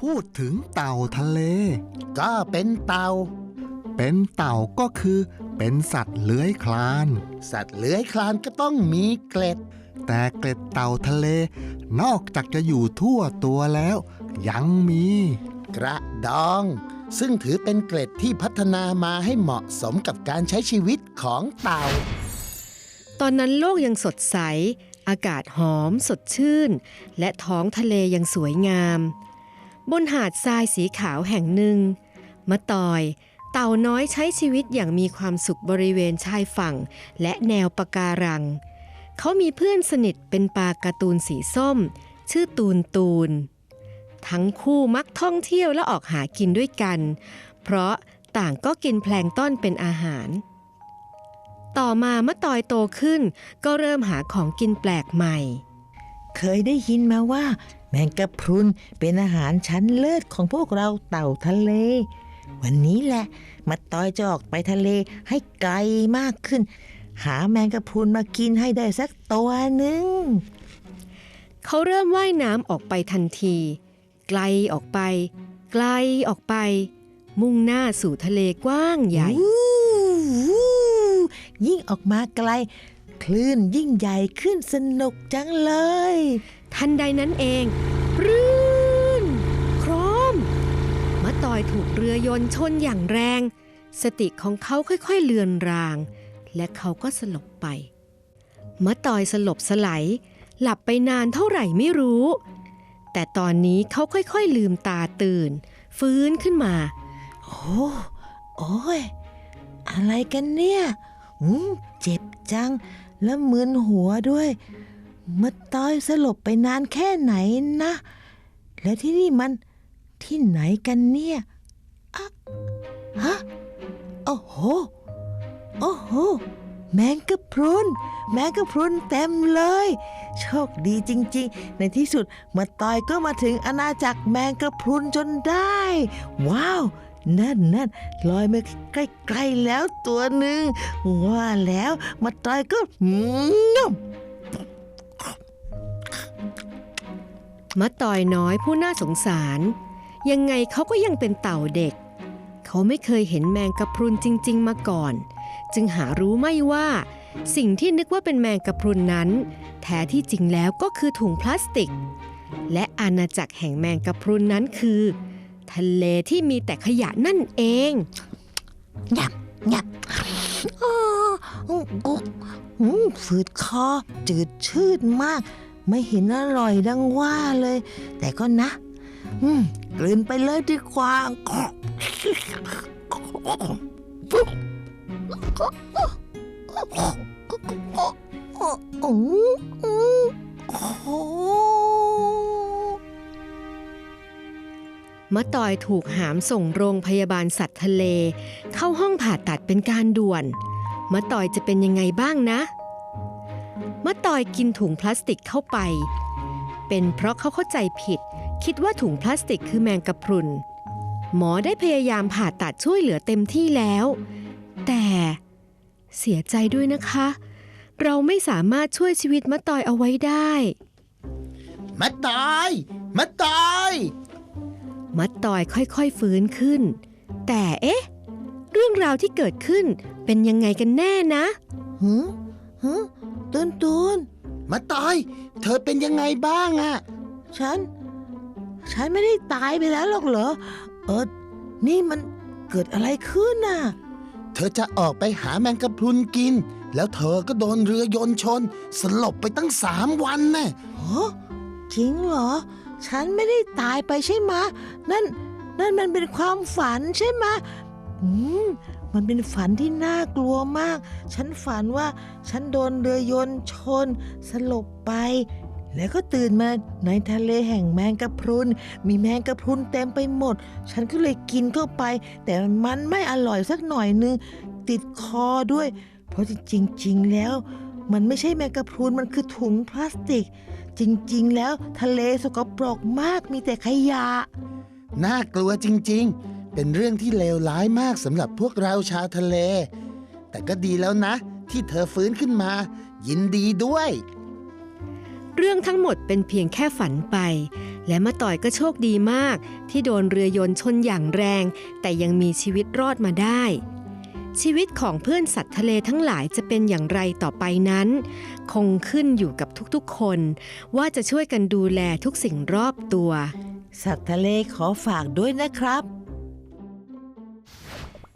พูดถึงเต่าทะเล ก็เป็นเต่า เป็นเต่าก็คือ เป็นสัตว์เลื้อยคลาน สัตว์เลื้อยคลานก็ต้องมีเกล็ด แต่เกล็ดเต่าทะเล นอกจากจะอยู่ทั่วตัวแล้ว ยังมี กระดอง ซึ่งถือเป็นเกล็ดที่พัฒนามาให้เหมาะสมกับการใช้ชีวิตของเต่า ตอนนั้นโลกยังสดใส อากาศหอมสดชื่น และท้องทะเลยังสวยงาม บนหาดทรายสีขาวแห่งหนึ่งมะตอยเต่าน้อยใช้ชีวิตอย่างมีความสุขบริเวณชายฝั่ง และแนวปะการัง เขามีเพื่อนสนิทเป็นปลาการ์ตูนสีส้ม ชื่อตูนตูน ทั้งคู่มักท่องเที่ยวและออกหากินด้วยกัน เพราะต่างก็กินแพลงต้อนเป็นอาหาร ต่อมามื่อตอยโตขึ้นก็เริ่มหาของกินแปลกใหม่ เคยได้ยินมาว่า แมงกะพรุนเป็นอาหารชั้นเลิศของพวกเราเต่าทะเล วันนี้แหละ มาตอยจะออกไปทะเลให้ไกลมากขึ้น หาแมงกะพรุนมากินให้ได้สักตัวหนึ่งเขาเริ่มว่ายน้ำออกไปทันที ไกลออกไป ไกลออกไป มุ่งหน้าสู่ทะเลกว้างใหญ่วู้วู้ยิ่งออกมาไกล คลื่นยิ่งใหญ่ขึ้นสนุกจังเลย ทันใดนั้นเองรื่นโครมมะตอยถูกเรือยนชนอย่างแรง สติของเขาค่อยๆเลือนราง และเขาก็สลบไปมะตอยสลบสไลด์หลับไปนานเท่าไหร่ไม่รู้ แต่ตอนนี้เขาค่อยๆลืมตาตื่น ฟื้นขึ้นมา โอ้โอ้ยอะไรกันเนี่ยอืมเจ็บจัง แล้วมึนหัวด้วย เมาต้อยสลบไปนานแค่ไหนนะ แล้วที่นี่มันที่ไหนกันเนี่ยอะฮะโอ้โห โอ้โห แมงกะพรุน แมงกะพรุนเต็มเลย โชคดีจริง ๆ ในที่สุดมาตอยก็มาถึงอาณาจักรแมงกะพรุนจนได้ ว้าวนั่นนั่นลอยมาใกล้ๆแล้วตัวหนึ่งว่าแล้วมาตอยก็งม มะตอยน้อยผู้น่าสงสาร ยังไงเขาก็ยังเป็นเต่าเด็ก เขาไม่เคยเห็นแมงกะพรุนจริง ๆ มาก่อน จึงหารู้ไม่ว่า สิ่งที่นึกว่าเป็นแมงกะพรุนนั้น แท้ที่จริงแล้วก็คือถุงพลาสติก และอาณาจักรแห่งแมงกะพรุนนั้นคือ ทะเลที่มีแต่ขยะนั่นเองงับงับอ้ออุ๊ยอุ๊ยอืมฝืดคอจืดชืดมาก ไม่เห็นอร่อยดังว่าเลย แต่ก็นะ อืมกลืนไปเลยดีกว่าอืมอืมโอ้มะตอยถูกหามส่งโรงพยาบาลสัตว์ทะเล เข้าห้องผ่าตัดเป็นการด่วนมะตอยจะเป็นยังไงบ้างนะ มะตอยกินถุงพลาสติกเข้าไป เป็นเพราะเขาเข้าใจผิด คิดว่าถุงพลาสติกคือแมงกะพรุน หมอได้พยายามผ่าตัดช่วยเหลือเต็มที่แล้ว แต่เสียใจด้วยนะคะ เราไม่สามารถช่วยชีวิตมะตอยเอาไว้ได้มาตายมาตายมัดตอยค่อยๆฟื้นขึ้น แต่เอ๊ะ เรื่องราวที่เกิดขึ้นเป็นยังไงกันแน่นะหืมหืม ตูนตูนมาตายเธอเป็นยังไงบ้างอะฉัน ฉันไม่ได้ตายไปแล้วหรอกเหรอ เออ นี่มันเกิดอะไรขึ้นน่ะ เธอจะออกไปหาแมงกะพรุนกิน แล้วเธอก็โดนเรือยนต์ชน สลบไปตั้งสามวันแน่ฮะจริงเหรอ ฉันไม่ได้ตายไปใช่ไหมะ นั่น นั่นมันเป็นความฝันใช่ไหมะ อืมมันเป็นฝันที่น่ากลัวมาก ฉันฝันว่าฉันโดนเรือยนต์ชน สลบไป แล้วก็ตื่นมาในทะเลแห่งแมงกะพรุน มีแมงกะพรุนเต็มไปหมด ฉันก็เลยกินเข้าไป แต่มันไม่อร่อยสักหน่อยนึง ติดคอด้วย เพราะจริง ๆ แล้ว มันไม่ใช่แมงกะพรุน มันคือถุงพลาสติก จริง ๆ แล้วทะเลสกปรกมาก มีแต่ขยะ น่ากลัวจริง ๆ เป็นเรื่องที่เลวร้ายมากสำหรับพวกเราชาวทะเล แต่ก็ดีแล้วนะ ที่เธอฟื้นขึ้นมา ยินดีด้วย เรื่องทั้งหมดเป็นเพียงแค่ฝันไป และมาต่อยก็โชคดีมาก ที่โดนเรือยนต์ชนอย่างแรง แต่ยังมีชีวิตรอดมาได้ ชีวิตของเพื่อนสัตว์ทะเลทั้งหลายจะเป็นอย่างไรต่อไปนั้น คงขึ้นอยู่กับทุกๆคน ว่าจะช่วยกันดูแลทุกสิ่งรอบตัว สัตว์ทะเลขอฝากด้วยนะครับ